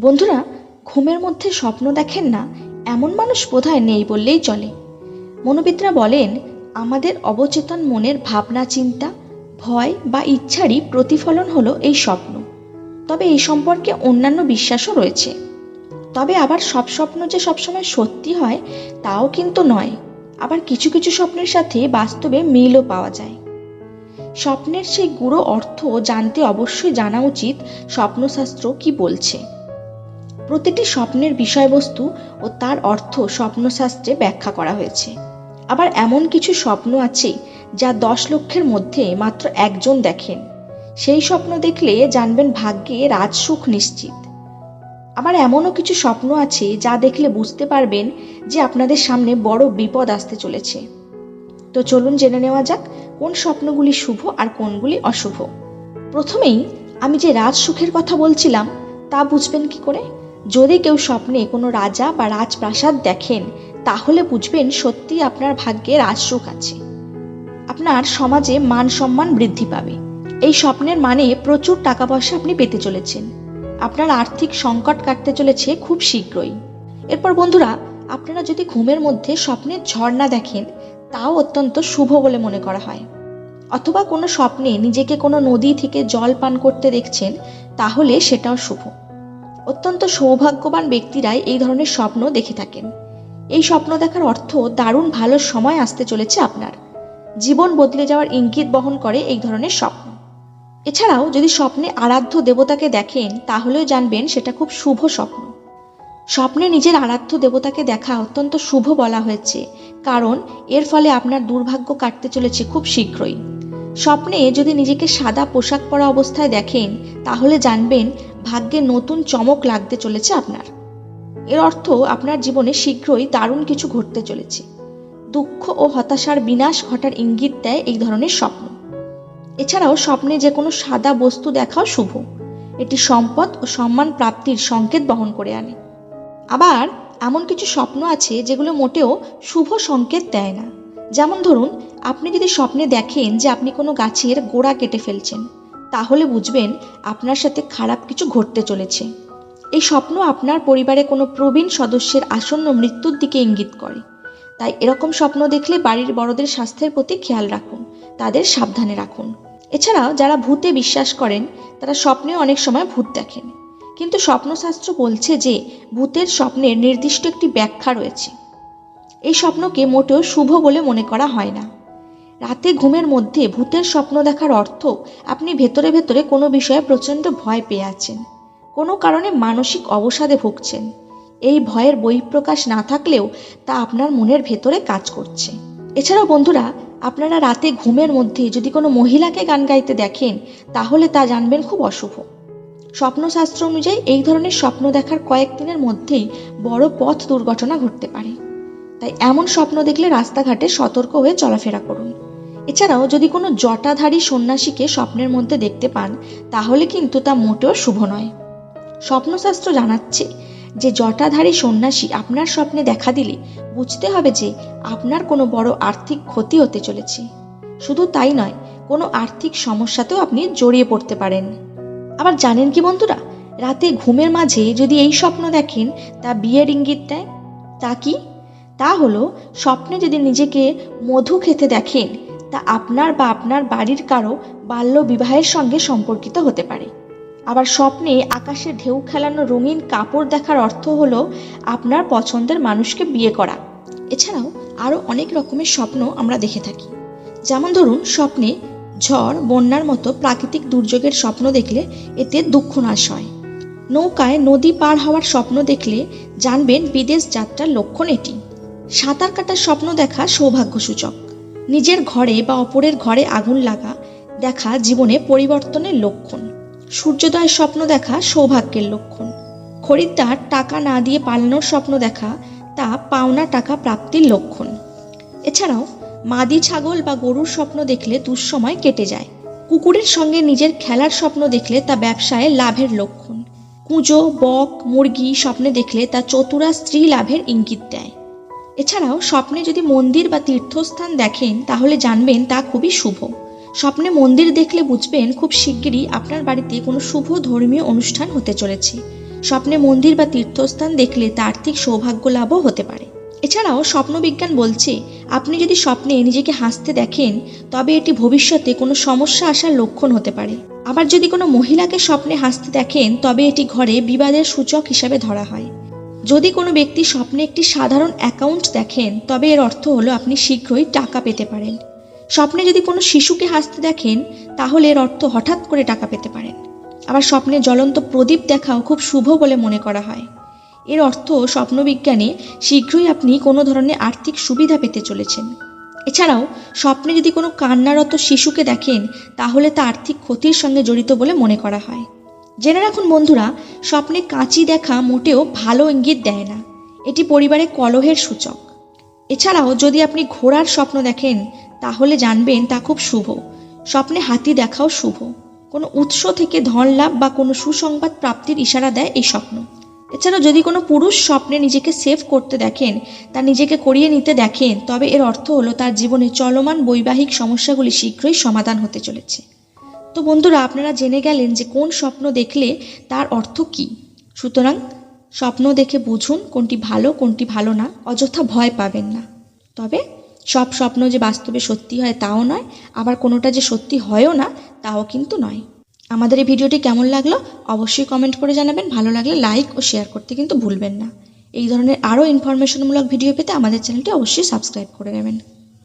বন্ধুরা, ঘুমের মধ্যে স্বপ্ন দেখেন না, এমন মানুষ বোধহয় নেই বললেই চলে। মনোবিদরা বলেন, আমাদের অবচেতন মনের ভাবনা, চিন্তা, ভয় বা ইচ্ছারই প্রতিফলন হলো এই স্বপ্ন। তবে এই সম্পর্কে অন্যান্য বিশ্বাসও রয়েছে। তবে আবার সব স্বপ্ন যে সবসময় সত্যি হয়, তাও কিন্তু নয়। আবার কিছু কিছু স্বপ্নের সাথে বাস্তবে মিলও পাওয়া যায়। স্বপ্নের সেই গুঁড়ো অর্থ জানতে অবশ্যই জানা উচিত স্বপ্নশাস্ত্র কি বলছে। প্রতিটি স্বপ্নের বিষয়বস্তু ও তার অর্থ স্বপ্নশাস্ত্রে ব্যাখ্যা করা হয়েছে। আবার এমন কিছু স্বপ্ন আছে যা দশ লক্ষের মধ্যে মাত্র একজন দেখেন। সেই স্বপ্ন দেখলে জানবেন ভাগ্যে রাজসুখ নিশ্চিত। আবার এমনও কিছু স্বপ্ন আছে যা দেখলে বুঝতে পারবেন যে আপনাদের সামনে বড় বিপদ আসতে চলেছে। তো চলুন জেনে নেওয়া যাক কোন স্বপ্নগুলি শুভ আর কোনগুলি অশুভ। প্রথমেই আমি যে রাজসুখের কথা বলছিলাম, তা বুঝবেন কি করে? যদি কেউ স্বপ্নে কোনো রাজা বা রাজপ্রাসাদ দেখেন, তাহলে বুঝবেন সত্যি আপনার ভাগ্যে রাজসুখ আছে। আপনার সমাজে মান সম্মান বৃদ্ধি পাবে। এই স্বপ্নের মানে প্রচুর টাকা পয়সা আপনি পেতে চলেছেন। আপনার আর্থিক সংকট কাটতে চলেছে খুব শীঘ্রই। এরপর বন্ধুরা, আপনারা যদি ঘুমের মধ্যে স্বপ্নের ঝর্ণা দেখেন, তাও অত্যন্ত শুভ বলে মনে করা হয়। অথবা কোনো স্বপ্নে নিজেকে কোনো নদী থেকে জল পান করতে দেখছেন, তাহলে সেটাও শুভ। অত্যন্ত সৌভাগ্যবান ব্যক্তিরাই এই ধরনের স্বপ্ন দেখে থাকেন। এই স্বপ্ন দেখার অর্থ দারুণ ভালো সময় আসতে চলেছে আপনার। জীবন বদলে যাওয়ার ইঙ্গিত বহন করে এই ধরনের স্বপ্ন। এছাড়াও যদি স্বপ্নে আরাধ্য দেবতাকে দেখেন, তাহলেও জানবেন সেটা খুব শুভ স্বপ্ন। স্বপ্নে নিজের আরাধ্য দেবতাকে দেখা অত্যন্ত শুভ বলা হয়েছে, কারণ এর ফলে আপনার দুর্ভাগ্য কাটতে চলেছে খুব শীঘ্রই। স্বপ্নে যদি নিজেকে সাদা পোশাক পরা অবস্থায় দেখেন, তাহলে জানবেন ভাগ্যে নতুন চমক লাগতে চলেছে আপনার। এর অর্থ আপনার জীবনে শীঘ্রই দারুণ কিছু ঘটতে চলেছে। দুঃখ ও হতাশার বিনাশ ঘটার ইঙ্গিত দেয় এই ধরনের স্বপ্ন। এছাড়াও স্বপ্নে যে কোনো সাদা বস্তু দেখাও শুভ। এটি সম্পদ ও সম্মান প্রাপ্তির সংকেত বহন করে আনে। আবার এমন কিছু স্বপ্ন আছে যেগুলো মোটেও শুভ সংকেত দেয় না। যেমন ধরুন, আপনি যদি স্বপ্নে দেখেন যে আপনি কোনো গাছের গোড়া কেটে ফেলছেন তাহলে বুঝবেন আপনার সাথে খারাপ কিছু ঘটতে চলেছে। এই স্বপ্ন আপনার পরিবারে কোনো প্রবীণ সদস্যের আসন্ন মৃত্যুর দিকে ইঙ্গিত করে। তাই এরকম স্বপ্ন দেখলে বাড়ির বড়দের স্বাস্থ্যের প্রতি খেয়াল রাখুন, তাদের সাবধানে রাখুন। এছাড়াও যারা ভূতে বিশ্বাস করেন, তারা স্বপ্নে অনেক সময় ভূত দেখেন। কিন্তু স্বপ্নশাস্ত্র বলছে যে ভূতের স্বপ্নের নির্দিষ্ট একটি ব্যাখ্যা রয়েছে। এই স্বপ্নকে মোটেও শুভ বলে মনে করা হয় না। রাতে ঘুমের মধ্যে ভূতের স্বপ্ন দেখার অর্থ আপনি ভেতরে ভেতরে কোনো বিষয়ে প্রচণ্ড ভয় পেয়ে আছেন। কোনো কারণে মানসিক অবসাদে ভুগছেন। এই ভয়ের বহিঃপ্রকাশ না থাকলেও তা আপনার মনের ভেতরে কাজ করছে। এছাড়াও বন্ধুরা, আপনারা রাতে ঘুমের মধ্যে যদি কোনো মহিলাকে গান গাইতে দেখেন, তাহলে তা জানবেন খুব অশুভ। স্বপ্নশাস্ত্র অনুযায়ী এই ধরনের স্বপ্ন দেখার কয়েকদিনের মধ্যেই বড় পথ দুর্ঘটনা ঘটতে পারে। তাই এমন স্বপ্ন দেখলে রাস্তাঘাটে সতর্ক হয়ে চলাফেরা করুন। এছাড়াও যদি কোনো জটাধারী সন্ন্যাসীকে স্বপ্নের মধ্যে দেখতে পান, তাহলে কিন্তু তা মোটেও শুভ নয়। স্বপ্নশাস্ত্র জানাচ্ছে যে জটাধারী সন্ন্যাসী আপনার স্বপ্নে দেখা দিলে বুঝতে হবে যে আপনার কোনো বড় আর্থিক ক্ষতি হতে চলেছে। শুধু তাই নয়, কোনো আর্থিক সমস্যাতেও আপনি জড়িয়ে পড়তে পারেন। আবার জানেন কি বন্ধুরা? রাতে ঘুমের মাঝে যদি এই স্বপ্ন দেখেন, তা বিয়ের ইঙ্গিত দেয়। তা কি? তা হলো, স্বপ্নে যদি নিজেকে মধু খেতে দেখেন তা আপনার বা আপনার বাড়ির কারও বাল্য বিবাহের সঙ্গে সম্পর্কিত হতে পারে। আবার স্বপ্নে আকাশে ঢেউ খেলানো রঙিন কাপড় দেখার অর্থ হলো আপনার পছন্দের মানুষকে বিয়ে করা। এছাড়াও আরও অনেক রকমের স্বপ্ন আমরা দেখে থাকি। যেমন ধরুন স্বপ্নে ঝড়, বন্যার মতো প্রাকৃতিক দুর্যোগের স্বপ্ন দেখলে এতে দুঃখ নাশ হয়। নৌকায় নদী পার হওয়ার স্বপ্ন দেখলে জানবেন বিদেশ যাত্রার লক্ষণ এটি। সাঁতার কাটার স্বপ্ন দেখা সৌভাগ্য সূচক নিজের ঘরে বা অপরের ঘরে আগুন লাগা দেখা জীবনে পরিবর্তনের লক্ষণ। সূর্যোদয়ের স্বপ্ন দেখা সৌভাগ্যের লক্ষণ। খরিদ্দার টাকা না দিয়ে পালানোর স্বপ্ন দেখা তা পাওনা টাকা প্রাপ্তির লক্ষণ। এছাড়াও মাদি ছাগল বা গরুর স্বপ্ন দেখলে দুঃসময় কেটে যায়। কুকুরের সঙ্গে নিজের খেলার স্বপ্ন দেখলে তা ব্যবসায় লাভের লক্ষণ। কুঁজো, বক, মুরগি স্বপ্নে দেখলে তা চতুরা স্ত্রী লাভের ইঙ্গিত দেয়। এছাড়াও স্বপ্নে যদি মন্দির বা তীর্থস্থান দেখেন, তাহলে জানবেন তা খুবই শুভ। স্বপ্নে মন্দির দেখলে বুঝবেন খুব শিগগিরই আপনার বাড়িতে কোনো শুভ ধর্মীয় অনুষ্ঠান হতে চলেছে। স্বপ্নে মন্দির বা তীর্থস্থান দেখলে তা আর্থিক সৌভাগ্য লাভও হতে পারে। এছাড়াও স্বপ্নবিজ্ঞান বলছে, আপনি যদি স্বপ্নে নিজেকে হাসতে দেখেন, তবে এটি ভবিষ্যতে কোনো সমস্যা আসার লক্ষণ হতে পারে। আবার যদি কোনো মহিলাকে স্বপ্নে হাসতে দেখেন, তবে এটি ঘরে বিবাদের সূচক হিসাবে ধরা হয়। যদি কোনো ব্যক্তি স্বপ্নে একটি সাধারণ অ্যাকাউন্ট দেখেন, তবে এর অর্থ হলো আপনি শীঘ্রই টাকা পেতে পারেন। স্বপ্নে যদি কোনো শিশুকে হাসতে দেখেন, তাহলে এর অর্থ হঠাৎ করে টাকা পেতে পারেন। আবার স্বপ্নে জ্বলন্ত প্রদীপ দেখাও খুব শুভ বলে মনে করা হয়। এর অর্থ স্বপ্নবিজ্ঞানে শীঘ্রই আপনি কোনো ধরনের আর্থিক সুবিধা পেতে চলেছেন। এছাড়াও, স্বপ্নে যদি কোনো কান্নারত শিশুকে দেখেন, তাহলে তা আর্থিক ক্ষতির সঙ্গে জড়িত বলে মনে করা হয়। জেনে রাখুন বন্ধুরা, স্বপ্নে কাঁচি দেখা মোটেও ভালো ইঙ্গিত দেয় না। এটি পরিবারে কলহের সূচক। এছাড়াও যদি আপনি ঘোড়ার স্বপ্ন দেখেন, তাহলে জানবেন তা খুব শুভ। স্বপ্নে হাতি দেখাও শুভ। কোনো উৎস থেকে ধন লাভ বা কোনো সুসংবাদ প্রাপ্তির ইশারা দেয় এই স্বপ্ন। এছাড়াও যদি কোনো পুরুষ স্বপ্নে নিজেকে সেভ করতে দেখেন, তা নিজেকে করিয়ে নিতে দেখেন, তবে এর অর্থ হলো তার জীবনে চলমান বৈবাহিক সমস্যাগুলি শীঘ্রই সমাধান হতে চলেছে। তো বন্ধুরা, আপনারা জেনে গেলেন যে কোন স্বপ্ন দেখলে তার অর্থ কী? সুতরাং স্বপ্ন দেখে বুঝুন কোনটি ভালো কোনটি ভালো না, অযথা ভয় পাবেন না। তবে সব স্বপ্ন যে বাস্তবে সত্যি হয় তাও নয়, আবার কোনোটা যে সত্যি হয়ও না, তাও কিন্তু নয়। আমাদের এই ভিডিওটি কেমন লাগল অবশ্যই কমেন্ট করে জানাবেন, ভালো লাগলে লাইক ও শেয়ার করতে কিন্তু ভুলবেন না। এই ধরনের আরও ইনফরমেশনমূলক ভিডিও পেতে আমাদের চ্যানেলটি অবশ্যই সাবস্ক্রাইব করে নেবেন।